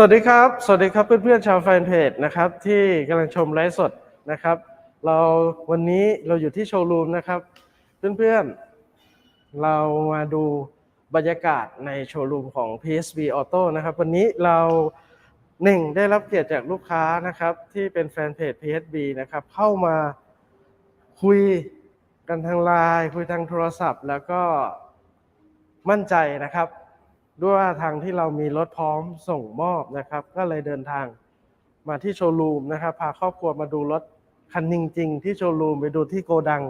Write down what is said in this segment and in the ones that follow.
สวัสดีครับ สวัสดีครับเพื่อนๆชาวแฟนเพจนะครับที่กำลังชมไลฟ์สดนะครับ เราวันนี้เราอยู่ที่โชว์รูมนะครับ เพื่อนๆเรามาดูบรรยากาศในโชว์รูมของ PSB Auto นะครับ วันนี้เราหนึ่งได้รับเกียรติจากลูกค้านะครับ ที่เป็นแฟนเพจ PSB นะครับ เข้ามาคุยกันทางไลน์คุยทางโทรศัพท์ แล้วก็มั่นใจนะครับ ด้วยว่าทางที่เรามีรถพร้อมส่งมอบนะครับ ก็เลยเดินทางมาที่โชว์รูมนะครับ พาครอบครัวมาดูรถคันจริง ๆ ที่โชว์รูมไปดูที่โกดัง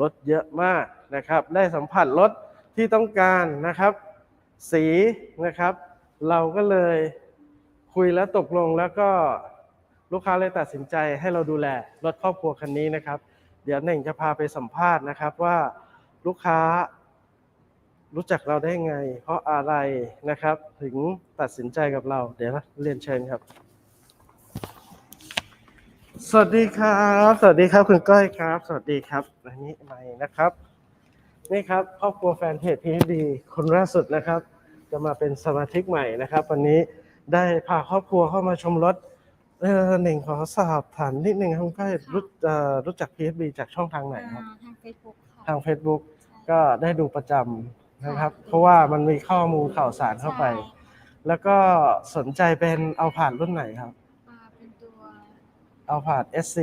รถเยอะมากนะครับ ได้สัมผัสรถที่ต้องการนะครับ สีนะครับ เราก็เลยคุยแล้วตกลงแล้วก็ลูกค้าเลยตัดสินใจให้เราดูแลรถครอบครัวคันนี้นะครับ เดี๋ยวเน่งจะพาไปสัมภาษณ์นะครับว่าลูกค้า รู้จักเราได้ไง เพราะอะไรนะครับ ถึงตัดสินใจกับเรา เดี๋ยวเรียนเชิญครับ สวัสดีครับ สวัสดีครับคุณก้อยครับ สวัสดีครับอันนี้ใหม่นะครับ นี่ครับครอบครัวแฟนเพจพีดีคนล่าสุดนะครับ จะมาเป็นสมาชิกใหม่นะครับ วันนี้ได้พาครอบครัวเข้ามาชมรถเออหนึ่งขอสอบถามนิดนึงครับคุณก้อยรู้เอ่อรู้จัก PSB จากช่องทางไหนครับอ่าทางเฟซบุ๊กค่ะ ทาง Facebook ก็ได้ดูประจำ นะครับ เพราะว่ามันมีข้อมูลข่าวสารเข้าไปใช่แล้วก็สนใจเป็นเอาผ่านรุ่นไหนครับ อ่าเป็นตัว เอาผ่าน SC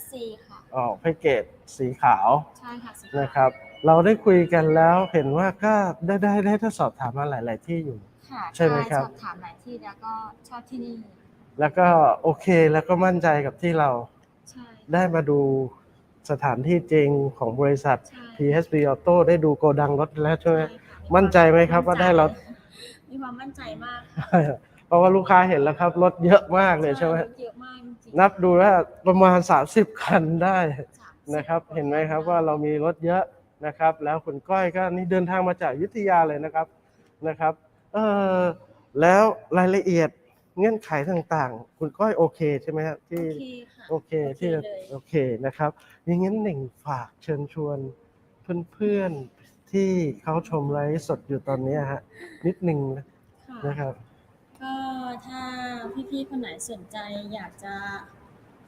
SC ค่ะ ออกแพ็กเกจสีขาวใช่ค่ะสีนะครับ เราได้คุยกันแล้วเห็นว่าก็ได้ได้ได้ทดสอบถามมาหลาย ๆ ที่อยู่ ค่ะใช่ไหมครับ สอบถามหลายที่แล้วก็ชอบที่นี่ แล้วก็โอเคแล้วก็มั่นใจกับที่เราใช่ได้มาดู สถานที่จริงของบริษัทใช่ PSB Auto ได้ดูโกดังรถแล้วใช่ไหมใช่ค่ะมั่นใจไหมครับว่าได้รถมีความมั่นใจมาก เพราะว่าลูกค้าเห็นแล้วครับ รถเยอะมากเลยใช่ไหมรถเยอะมากจริงๆนับดูแล้วประมาณ 30 คันได้สามสิบนะครับ เห็นไหมครับว่าเรามีรถเยอะนะครับ แล้วคุณก้อยก็นี่เดินทางมาจากอยุธยาเลยนะครับนะครับ เออแล้วรายละเอียด เงื่อนไขต่างๆ คุณก้อยโอเคใช่ไหมครับที่โอเคค่ะ โอเคที่เลย โอเคนะครับอย่างนั้นหนึ่งฝากเชิญชวนเพื่อนๆที่เขาชมไลฟ์สดอยู่ตอนนี้ฮะนิดหนึ่งค่ะนะครับ ก็ถ้าพี่ๆคนไหนสนใจอยากจะ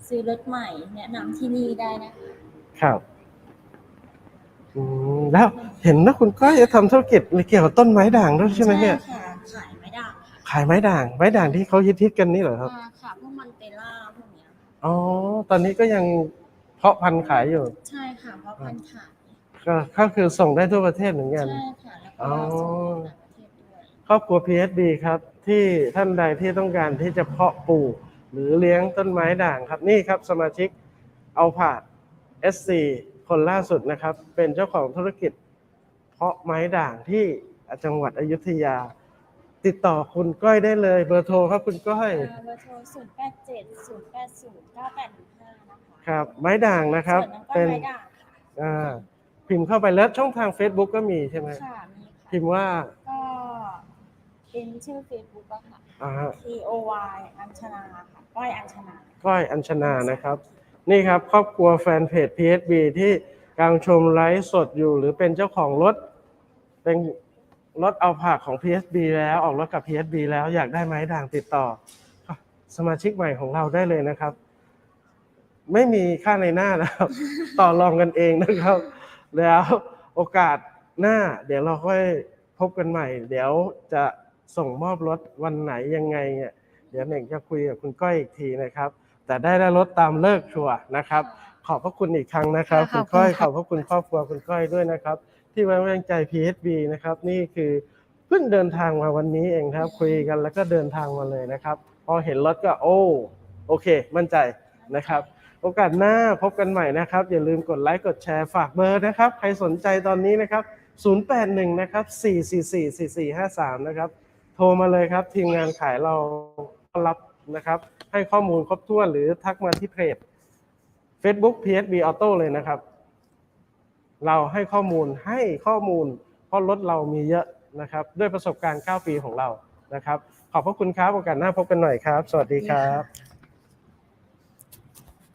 ซื้อรถใหม่แนะนำที่นี่ได้นะคะครับอืมแล้วเห็นนะคุณก้อยจะทำธุรกิจเกี่ยวกับต้นไม้ด่างด้วยใช่ไหมเนี่ย ค่ะขายไม่ได้ค่ะ ขายไม้ด่าง ไม้ด่างที่เขาฮิตๆกันนี่เหรอครับอ่าค่ะพวกมันเตล่าพวกเนี้ยค่ะอ๋อตอนนี้ก็ยังเพาะพันธุ์ขายอยู่ ใช่ค่ะเพราะพันธุ์ขายก็ก็คือส่งได้ทั่วประเทศเหมือนกัน ใช่ค่ะแล้วอ๋ก็อส่งต่างประเทศด้วยครอบครัว PSB ครับ ที่ท่านใดที่ต้องการที่จะเพาะปลูก หรือเลี้ยงต้นไม้ด่างครับนี่ครับสมาชิกเอาผาด SC คนล่าสุดนะครับ เป็นเจ้าของธุรกิจ เพาะไม้ด่างที่จังหวัดอยุธยา ติดต่อคุณก้อยได้เลยเบอร์โทรครับคุณก้อย เบอร์โทรศูนย์แปดเจ็ดศูนย์แปดศูนย์เก้าแปดหนึ่งห้านะคะครับ ไม้ด่างนะครับ ส่วนน้องก้อเป็ยนไม้ด่างค่ะอ่าพิมพ์เข้าไปแล้วช่องทาง Facebook ก็มีใช่ไหมค่ะมีค่ะพิมพ์ว่าก็เป็นชื่อเฟซบุ๊กอะค่ะ อ่า T O Y อัญชนาค่ะก้อยอัญชนา ก้อยอัญชนานะครับ นี่ครับครอบครัวแฟนเพจ PSB ที่กำลังชมไลฟ์สดอยู่ หรือเป็นเจ้าของรถ เป็น รถเอาผักของ PSB แล้วออกรถกับ PSB แล้วอยากได้ไม้ด่างติดต่อ สมาชิกใหม่ของเราได้เลยนะครับ ไม่มีค่าในหน้านะครับ ต่อรองกันเองนะครับ แล้วโอกาสหน้า เดี๋ยวเราค่อยพบกันใหม่ เดี๋ยวจะส่งมอบรถวันไหนยังไงเนี่ยเดี๋ยวเน่งจะคุยกับคุณก้อยอีกทีนะครับ แต่ได้ได้รถตามเลิกชัวร์นะครับ ขอบพระคุณอีกครั้งนะครับค่ะคุณก้อยขอบคุณค่ะขอบพระคุณครอบครัวคุณก้อยด้วยนะครับ ที่ไว้วางใจ PSB นะครับ นี่คือเพิ่งเดินทางมาวันนี้เองครับ คุยกันแล้วก็เดินทางมาเลยนะครับ พอเห็นรถก็โอ้โอเค มั่นใจนะครับ โอกาสหน้าพบกันใหม่นะครับ อย่าลืมกดไลค์กดแชร์ฝากเบอร์นะครับ ใครสนใจตอนนี้นะครับ 081 นะครับ 444 4453 นะครับ โทรมาเลยครับ ทีมงานขายเราต้อนรับนะครับ ให้ข้อมูลครบถ้วนหรือทักมาที่เพจ Facebook PSB Auto เลยนะครับ เราให้ข้อมูลให้ข้อมูล เพราะรถเรามีเยอะนะครับ ด้วยประสบการณ์ 9 ปีของเรานะครับ ขอบพระคุณครับโอกาสหน้าพบกันหน่อยครับ สวัสดีครับ